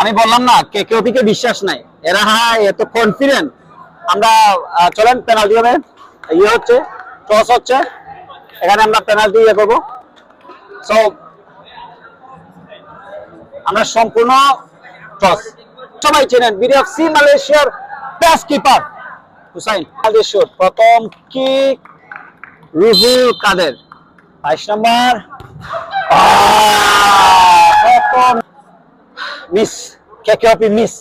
আমি বললাম না, কে কেউ থেকে বিশ্বাস নাই। এরা হ্যাঁ এত কনফিডেন্ট আমরা চলেন পেনাল্টি হবে। ইয়ে হচ্ছে টস হচ্ছে। এখানে আমরা পেনাল্টি ইয়ে করব। সো আমরা সম্পূর্ণ টস সবাই চেনেন বিডিএফসি মালয়েশিয়ার প্যাস কিপার হুসাইন। শট প্রথম কিক রুহুল কাদের। বাইশ নম্বর। প্রথম মিস কেকেওপি মিস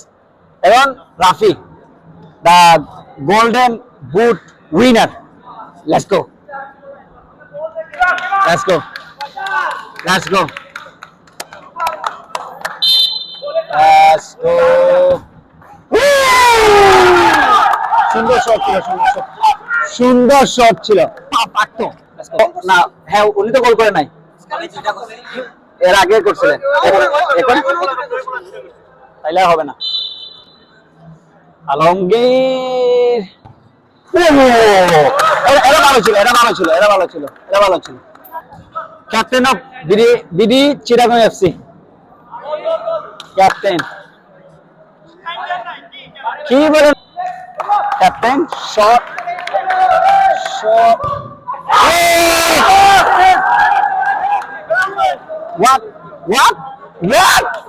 এবং Rafi the golden boot winner let's go let's go let's go let's go সুন্দর শট ছিল, সুন্দর শট ছিল। না হ্যাঁ উনি তো গোল করে নাই। এর আগে করছিলেন। এখন? তাইলে হবে না। আলমগীর। এরা ভালো ছিল, এরা ভালো ছিল, এরা ভালো ছিল, এরা ভালো ছিল। Captain of BD BD Chittagong FC captain. কি বলেন? Captain shot shot What? What? What?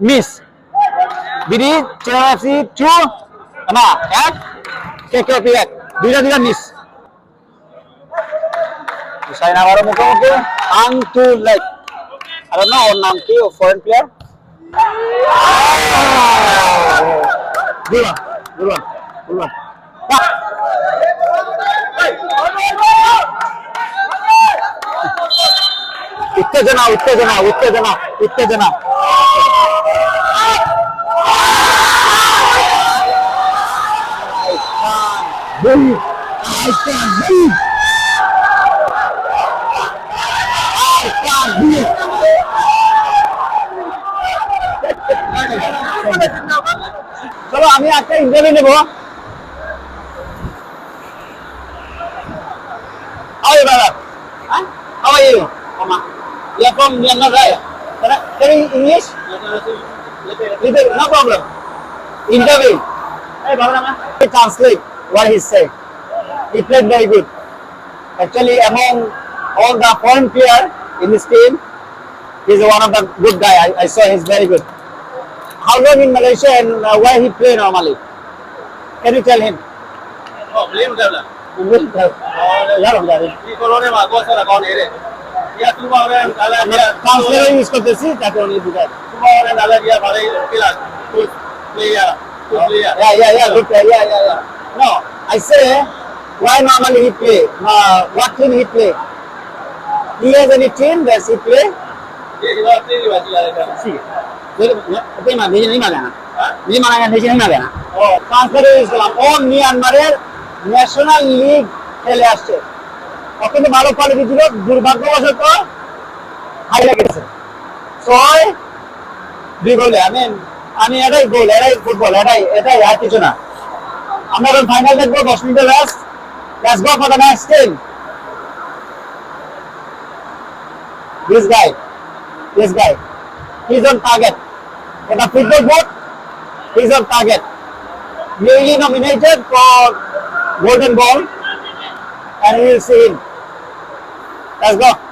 Miss. BD Chera FC two না এক কে কে পি এক দুইটা দুইটা মিস হুসাইন আবারও মুখোমুখি আংটু লেগ আর না ওর নাম কি ও ফরেন প্লেয়ার দুর্বান দুর্বান দুর্বান উত্তেজনা উত্তেজনা উত্তেজনা উত্তেজনা Breathe. I can't breathe. I can't breathe. চলো আমি একটা ইন্টারভিউ নেব How are you, brother? Huh? How are you? Mama. You're from Myanmar, right? Can I can you English? Little, what he said. He played very good. Actually, among all the foreign player in his team, he's one of the good guy. I, I saw he's very good. How long in Malaysia and uh, where he play normally? Can you tell him? Oh, belum dah lah. Belum dah. Oh, dah dah. Ini kalau ni mak kau salah kau ni deh. Ya semua orang kalau dia transfer use kau tu sih tak kau ni bukan. Semua orang kalau dia baru kilat, tu player, tu player. Ya ya ya, good player, ya ya. I say, why normally he play? Uh, what team he play? He has any team that he play? Oh, transfer use করলাম ও মিয়ানমারের national league খেলে আসছে। অত্যন্ত ভালো quality ছিল দুর্ভাগ্যবশত হারিয়ে গেছে। ছয় দুই গোলে আমি আমি এটাই গোল এটাই ফুটবল এটাই এটাই আর কিছু না। আমরা এখন ফাইনাল দেখবো দশ মিনিটের last let's go for the next team this guy this guy he is on target এটা football board he is on target newly nominated for Golden Ball, and we will see him. Let's go.